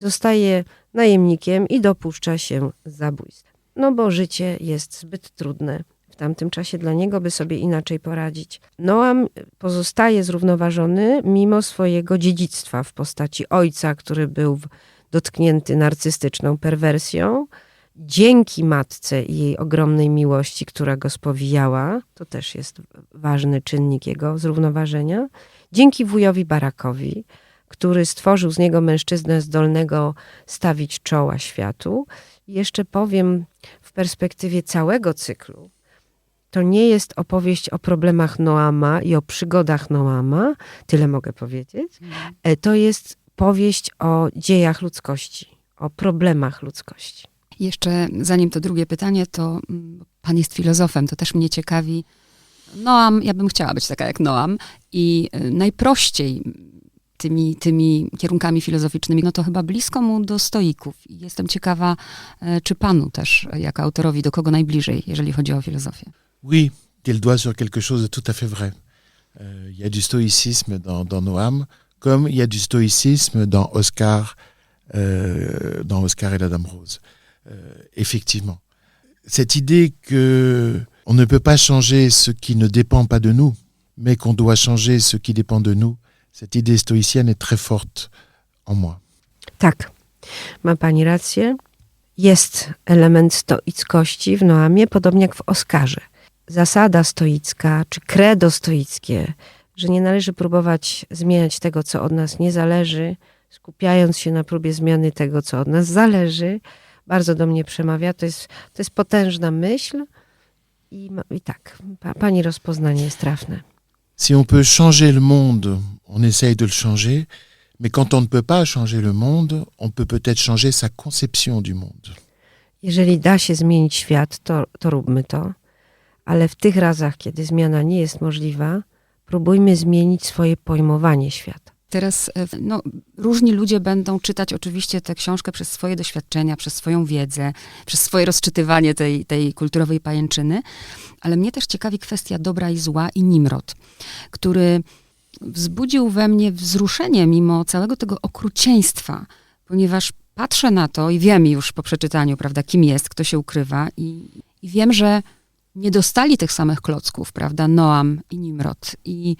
zostaje najemnikiem i dopuszcza się zabójstw. No bo życie jest zbyt trudne w tamtym czasie dla niego, by sobie inaczej poradzić. Noam pozostaje zrównoważony mimo swojego dziedzictwa w postaci ojca, który był dotknięty narcystyczną perwersją. Dzięki matce i jej ogromnej miłości, która go spowijała, to też jest ważny czynnik jego zrównoważenia. Dzięki wujowi Barakowi, który stworzył z niego mężczyznę zdolnego stawić czoła światu. Jeszcze powiem w perspektywie całego cyklu, to nie jest opowieść o problemach Noama i o przygodach Noama, tyle mogę powiedzieć. E, To jest powieść o dziejach ludzkości, o problemach ludzkości. Jeszcze zanim to drugie pytanie, to mm, pan jest filozofem, to też mnie ciekawi. Noam, ja bym chciała być taka jak Noam i y, najprościej tymi, tymi kierunkami filozoficznymi, no to chyba blisko mu do stoików. I jestem ciekawa, e, czy panu też, jako autorowi, do kogo najbliżej, jeżeli chodzi o filozofię. Oui, tu le doigt sur quelque chose de tout à fait vrai. Euh, Il y a du stoïcisme dans, dans Noam, comme il y a du stoïcisme dans Oscar, euh, dans Oscar et la Dame Rose. Euh, effectivement. Cette idée que on ne peut pas changer ce qui ne dépend pas de nous, mais qu'on doit changer ce qui dépend de nous, cette idée stoïcienne est très forte en moi. Tak, ma pani rację. Jest element stoickości w Noamie, podobnie jak w Oskarze. Zasada stoicka, czy credo stoickie, że nie należy próbować zmieniać tego, co od nas nie zależy, skupiając się na próbie zmiany tego, co od nas zależy, bardzo do mnie przemawia. To jest, to jest potężna myśl i, i tak, pa, pani rozpoznanie jest trafne. Si on peut changer le monde, on essaye de le changer, mais quand on ne peut pas changer le monde, on peut peut-être changer sa conception du monde. Jeżeli da się zmienić świat, to, to róbmy to, ale w tych razach, kiedy zmiana nie jest możliwa, próbujmy zmienić swoje pojmowanie świata. Teraz e, no, różni ludzie będą czytać oczywiście tę książkę przez swoje doświadczenia, przez swoją wiedzę, przez swoje rozczytywanie tej, tej kulturowej pajęczyny, ale mnie też ciekawi kwestia dobra i zła i Nimrod, który wzbudził we mnie wzruszenie mimo całego tego okrucieństwa, ponieważ patrzę na to i wiem już po przeczytaniu, prawda, kim jest, kto się ukrywa i, i wiem, że nie dostali tych samych klocków, prawda, Noam i Nimrod. I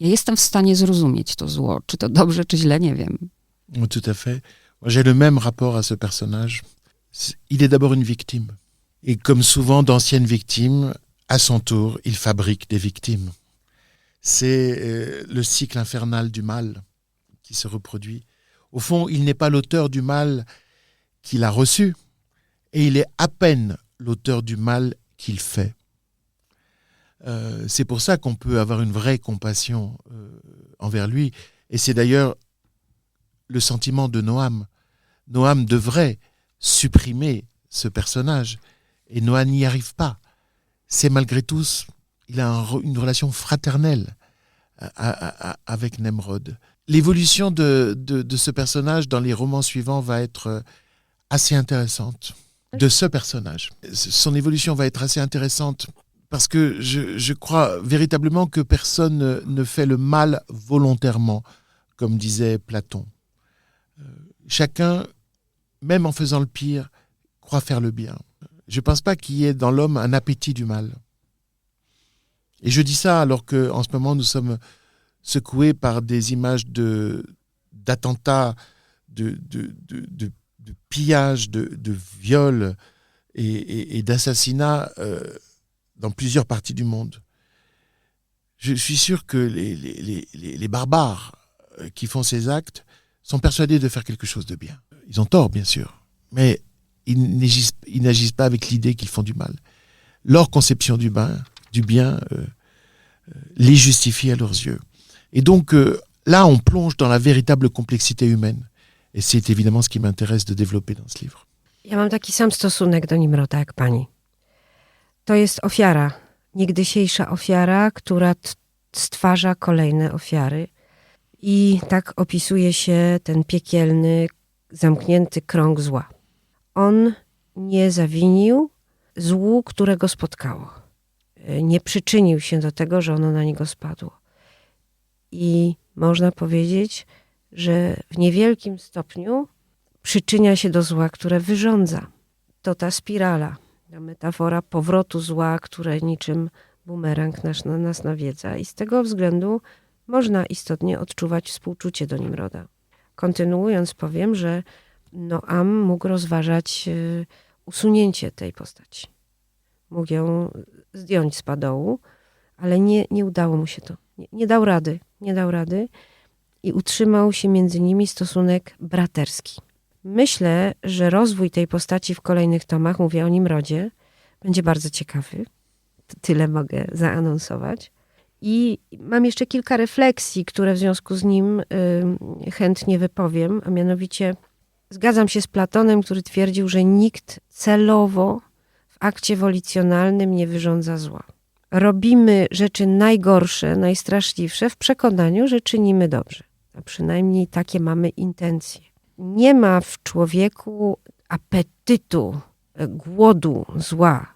ja jestem w stanie zrozumieć to zło. Czy to dobrze, czy źle, nie wiem. Tout à fait. J'ai le même rapport à ce personnage. Il est d'abord une victime. Et comme souvent d'anciennes victimes, à son tour, il fabrique des victimes. C'est euh, le cycle infernal du mal qui se reproduit. Au fond, il n'est pas l'auteur du mal qu'il a reçu, et il est à peine l'auteur du mal qu'il fait. Euh, c'est pour ça qu'on peut avoir une vraie compassion euh, envers lui. Et c'est d'ailleurs le sentiment de Noam. Noam devrait supprimer ce personnage et Noam n'y arrive pas. C'est malgré tout, il a une relation fraternelle à- avec Nemrod. L'évolution de, ce personnage dans les romans suivants va être euh, assez intéressante. De ce personnage. Son évolution va être assez intéressante parce que je, crois véritablement que personne ne- fait le mal volontairement, comme disait Platon. Euh, chacun, même en faisant le pire, croit faire le bien. Je ne pense pas qu'il y ait dans l'homme un appétit du mal. Et je dis ça alors que en ce moment nous sommes secoués par des images de d'attentats, de, de, de, de- pillages, de, viols et, et- et d'assassinats euh, dans plusieurs parties du monde. Je suis sûr que les, les- les- barbares euh, qui font ces actes sont persuadés de faire quelque chose de bien. Ils ont tort, bien sûr, mais ils n'agissent, pas avec l'idée qu'ils font du mal. Leur conception du du bien euh, euh, les justifie à leurs yeux. Et donc là, on plonge dans la véritable complexité humaine. Et c'est évidemment ce qui m'intéresse de développer dans ce livre. Ja mam taki sam stosunek do jak pani. To jest ofiara, niegdysiejsza ofiara, która stwarza kolejne ofiary. I tak opisuje się ten piekielny, zamknięty krąg zła. On nie zawinił złu, które go spotkało. E, Nie przyczynił się do tego, że ono na niego spadło. I można powiedzieć, że w niewielkim stopniu przyczynia się do zła, które wyrządza. To ta spirala, ta metafora powrotu zła, które niczym bumerang nas, na nas nawiedza. I z tego względu można istotnie odczuwać współczucie do Nimroda. Kontynuując powiem, że Noam mógł rozważać y, usunięcie tej postaci. Mógł ją zdjąć z padołu, ale nie, nie udało mu się to. Nie, nie dał rady, nie dał rady i utrzymał się między nimi stosunek braterski. Myślę, że rozwój tej postaci w kolejnych tomach, mówię o Nimrodzie, będzie bardzo ciekawy. Tyle mogę zaanonsować. I mam jeszcze kilka refleksji, które w związku z nim y, chętnie wypowiem, a mianowicie zgadzam się z Platonem, który twierdził, że nikt celowo w akcie wolicjonalnym nie wyrządza zła. Robimy rzeczy najgorsze, najstraszliwsze w przekonaniu, że czynimy dobrze. A przynajmniej takie mamy intencje. Nie ma w człowieku apetytu, e, głodu zła,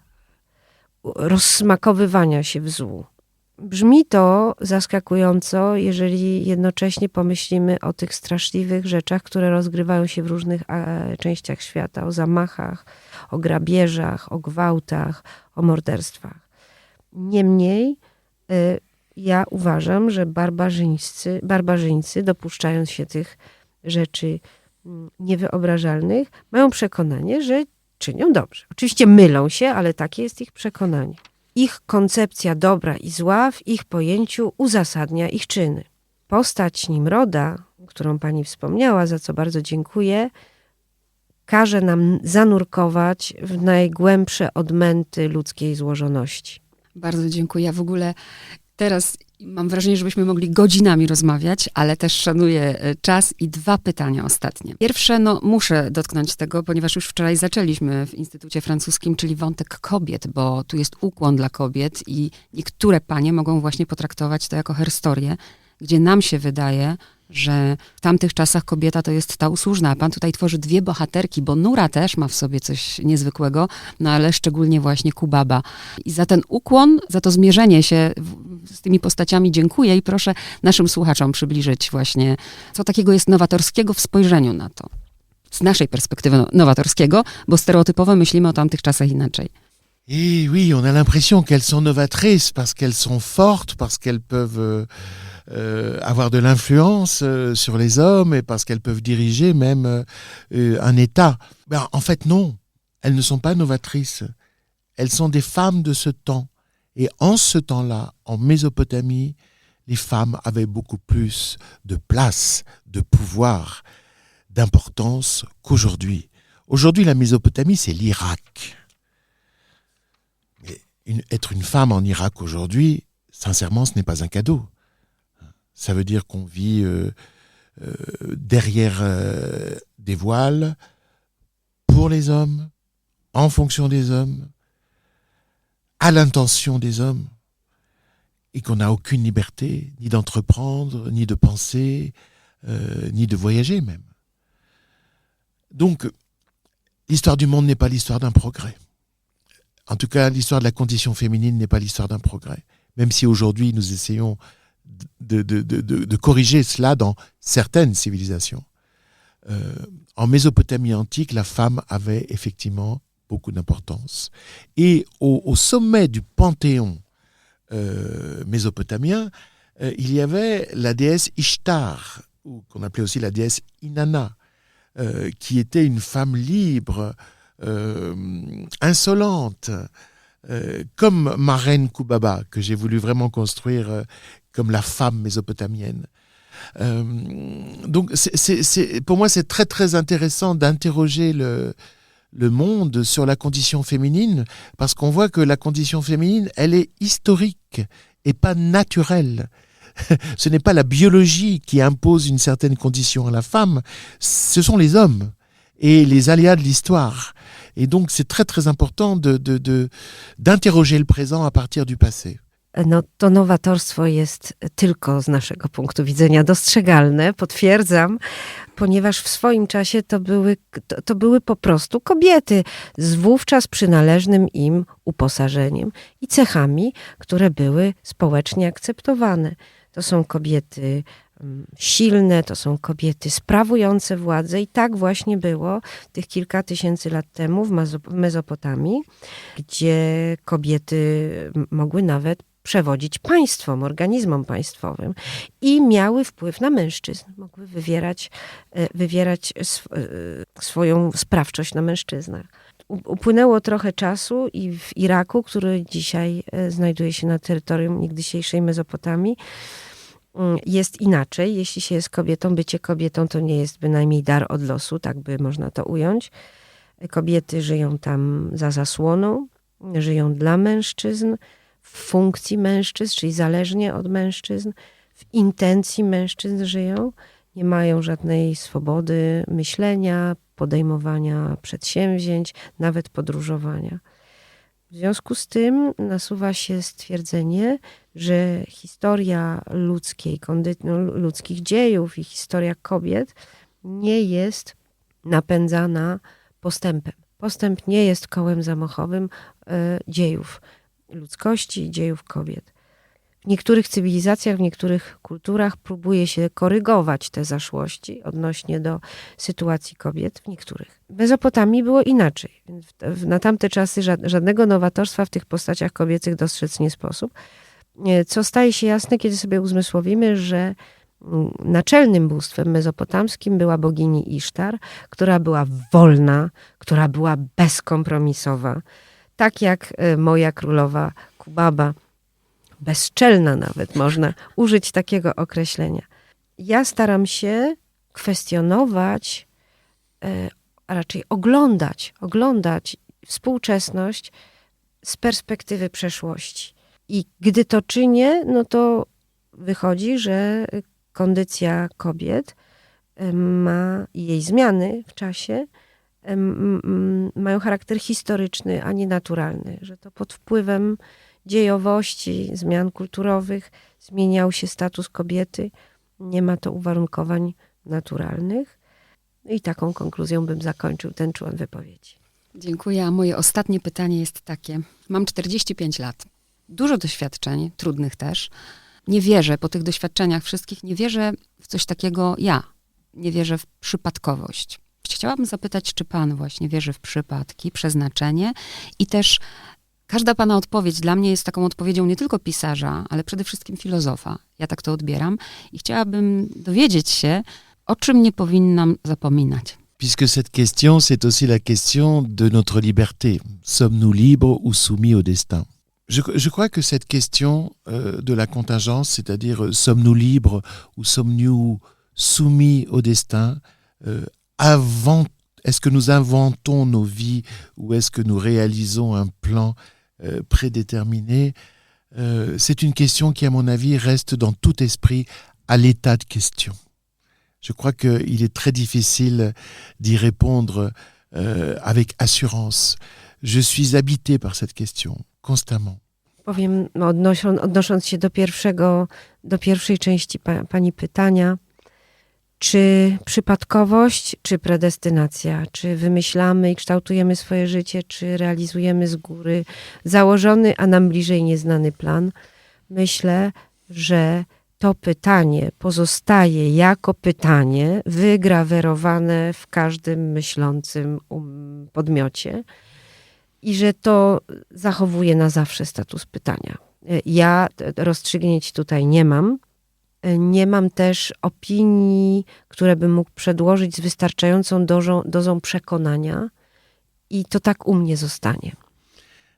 rozsmakowywania się w złu. Brzmi to zaskakująco, jeżeli jednocześnie pomyślimy o tych straszliwych rzeczach, które rozgrywają się w różnych e, częściach świata, o zamachach, o grabieżach, o gwałtach, o morderstwach. Niemniej y, ja uważam, że barbarzyńcy, barbarzyńcy, dopuszczając się tych rzeczy niewyobrażalnych, mają przekonanie, że czynią dobrze. Oczywiście mylą się, ale takie jest ich przekonanie. Ich koncepcja dobra i zła w ich pojęciu uzasadnia ich czyny. Postać Nimroda, którą pani wspomniała, za co bardzo dziękuję, każe nam zanurkować w najgłębsze odmęty ludzkiej złożoności. Bardzo dziękuję. Ja w ogóle teraz mam wrażenie, żebyśmy mogli godzinami rozmawiać, ale też szanuję e, czas i dwa pytania ostatnie. Pierwsze, no muszę dotknąć tego, ponieważ już wczoraj zaczęliśmy w Instytucie Francuskim, czyli wątek kobiet, bo tu jest ukłon dla kobiet i niektóre panie mogą właśnie potraktować to jako herstorię, gdzie nam się wydaje, że w tamtych czasach kobieta to jest ta usłużna, a pan tutaj tworzy dwie bohaterki, bo Nura też ma w sobie coś niezwykłego, no ale szczególnie właśnie Kubaba. I za ten ukłon, za to zmierzenie się z tymi postaciami dziękuję i proszę naszym słuchaczom przybliżyć właśnie, co takiego jest nowatorskiego w spojrzeniu na to. Z naszej perspektywy no- nowatorskiego, bo stereotypowo myślimy o tamtych czasach inaczej. Et oui, on a l'impression qu'elles sont novatrices parce qu'elles sont fortes, parce qu'elles peuvent euh, euh, avoir de l'influence euh, sur les hommes et parce qu'elles peuvent diriger même euh, un État. Ben, en fait, non. Elles ne sont pas novatrices. Elles sont des femmes de ce temps. Et en ce temps-là, en Mésopotamie, les femmes avaient beaucoup plus de place, de pouvoir, d'importance qu'aujourd'hui. Aujourd'hui, la Mésopotamie, c'est l'Irak. Être une femme en Irak aujourd'hui, sincèrement, ce n'est pas un cadeau. Ça veut dire qu'on vit euh, euh, derrière euh, des voiles pour les hommes, en fonction des hommes, à l'intention des hommes, et qu'on n'a aucune liberté, ni d'entreprendre, ni de penser, ni de voyager même. Donc, l'histoire du monde n'est pas l'histoire d'un progrès. En tout cas, l'histoire de la condition féminine n'est pas l'histoire d'un progrès. Même si aujourd'hui nous essayons de, corriger cela dans certaines civilisations. Euh, en Mésopotamie antique, la femme avait effectivement beaucoup d'importance. Et au, sommet du panthéon euh, mésopotamien, euh, il y avait la déesse Ishtar, qu'on appelait aussi la déesse Inanna, qui était une femme libre, euh, insolente, euh, comme ma reine Kubaba, que j'ai voulu vraiment construire euh, comme la femme mésopotamienne. Donc, c'est- pour moi, c'est très très intéressant d'interroger le, le monde sur la condition féminine, parce qu'on voit que la condition féminine, elle est historique et pas naturelle. Ce n'est pas la biologie qui impose une certaine condition à la femme, ce sont les hommes et les aléas de l'histoire. Et donc, c'est très très important de, de, de- d'interroger le présent à partir du passé. No, to nowatorstwo jest tylko z naszego punktu widzenia dostrzegalne, potwierdzam, ponieważ w swoim czasie to były, to, to były po prostu kobiety z wówczas przynależnym im uposażeniem i cechami, które były społecznie akceptowane. To są kobiety silne, to są kobiety sprawujące władzę i tak właśnie było tych kilka tysięcy lat temu w Mezopotamii, gdzie kobiety mogły nawet przewodzić państwom, organizmom państwowym i miały wpływ na mężczyzn, mogły wywierać, e, wywierać sw- e, swoją sprawczość na mężczyznach. Upłynęło trochę czasu i w Iraku, który dzisiaj e, znajduje się na terytorium niegdysiejszej Mezopotamii, jest inaczej. Jeśli się jest kobietą, bycie kobietą to nie jest bynajmniej dar od losu, tak by można to ująć. Kobiety żyją tam za zasłoną, żyją dla mężczyzn, w funkcji mężczyzn, czyli zależnie od mężczyzn, w intencji mężczyzn żyją, nie mają żadnej swobody myślenia, podejmowania przedsięwzięć, nawet podróżowania. W związku z tym nasuwa się stwierdzenie, że historia ludzkiej, no, ludzkich dziejów i historia kobiet nie jest napędzana postępem. Postęp nie jest kołem zamachowym e, dziejów ludzkości dziejów kobiet. W niektórych cywilizacjach, w niektórych kulturach próbuje się korygować te zaszłości odnośnie do sytuacji kobiet, w niektórych. W Mezopotamii było inaczej. Na tamte czasy ża- żadnego nowatorstwa w tych postaciach kobiecych dostrzec nie sposób. Co staje się jasne, kiedy sobie uzmysłowimy, że mm, naczelnym bóstwem mezopotamskim była bogini Isztar, która była wolna, która była bezkompromisowa. Tak jak e, moja królowa Kubaba, bezczelna nawet można użyć takiego określenia. Ja staram się kwestionować, e, a raczej oglądać, oglądać współczesność z perspektywy przeszłości. I gdy to czynię, no to wychodzi, że kondycja kobiet ma jej zmiany w czasie mają charakter historyczny, a nie naturalny, że to pod wpływem dziejowości, zmian kulturowych zmieniał się status kobiety. Nie ma to uwarunkowań naturalnych. I taką konkluzją bym zakończył ten człon wypowiedzi. Dziękuję. A moje ostatnie pytanie jest takie. Mam 45 lat. Dużo doświadczeń, trudnych też. Nie wierzę, po tych doświadczeniach wszystkich, nie wierzę w coś takiego ja. Nie wierzę w przypadkowość. Chciałabym zapytać, czy pan właśnie wierzy w przypadki, przeznaczenie i też każda pana odpowiedź dla mnie jest taką odpowiedzią nie tylko pisarza, ale przede wszystkim filozofa. Ja tak to odbieram i chciałabym dowiedzieć się, o czym nie powinnam zapominać. Puisque cette question, c'est aussi la question de notre liberté. Sommes-nous libres ou soumis au destin je, je crois que cette question euh, de la contingence, c'est-à-dire euh, sommes-nous libres ou sommes-nous soumis au destin, euh, est-ce que nous inventons nos vies ou est-ce que nous réalisons un plan euh, prédéterminé Euh, C'est une question qui, à mon avis, reste dans tout esprit à l'état de question. Je crois qu'il est très difficile d'y répondre avec assurance. Je suis habité par cette question constamment. Powiem, no, odnoszą, odnosząc się do, pierwszego, do pierwszej części pa, pani pytania, czy przypadkowość, czy predestynacja, czy wymyślamy i kształtujemy swoje życie, czy realizujemy z góry założony, a nam bliżej nieznany plan. Myślę, że to pytanie pozostaje jako pytanie wygrawerowane w każdym myślącym um, podmiocie i że to zachowuje na zawsze status pytania. Ja t- rozstrzygnięć tutaj nie mam. Nie mam też opinii, które bym mógł przedłożyć z wystarczającą dozą, dozą przekonania i to tak u mnie zostanie.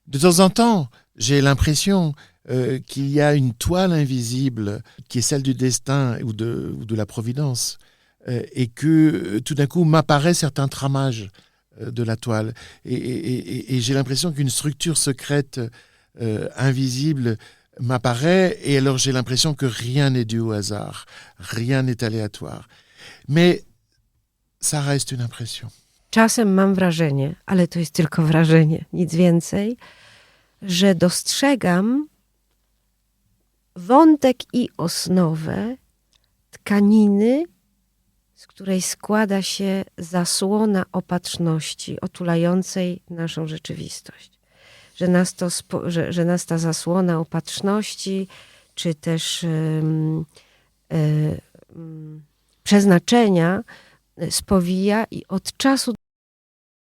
De temps en temps, j'ai l'impression euh, qu'il y a une toile invisible qui est celle du destin ou de, ou de la providence, euh, et que tout d'un coup m'apparaît certains tramages de la toile. Et, et- et- et j'ai l'impression qu'une structure secrète euh, invisible m'apparaît, et alors j'ai l'impression que rien n'est dû au hasard, rien n'est aléatoire. Mais ça reste une impression. Czasem mam wrażenie, ale to jest tylko wrażenie, nic więcej, że dostrzegam wątek i osnowę tkaniny, z której składa się zasłona opatrzności otulającej naszą rzeczywistość. Że nas, to, że, że nas ta zasłona opatrzności, czy też e, przeznaczenia spowija i od czasu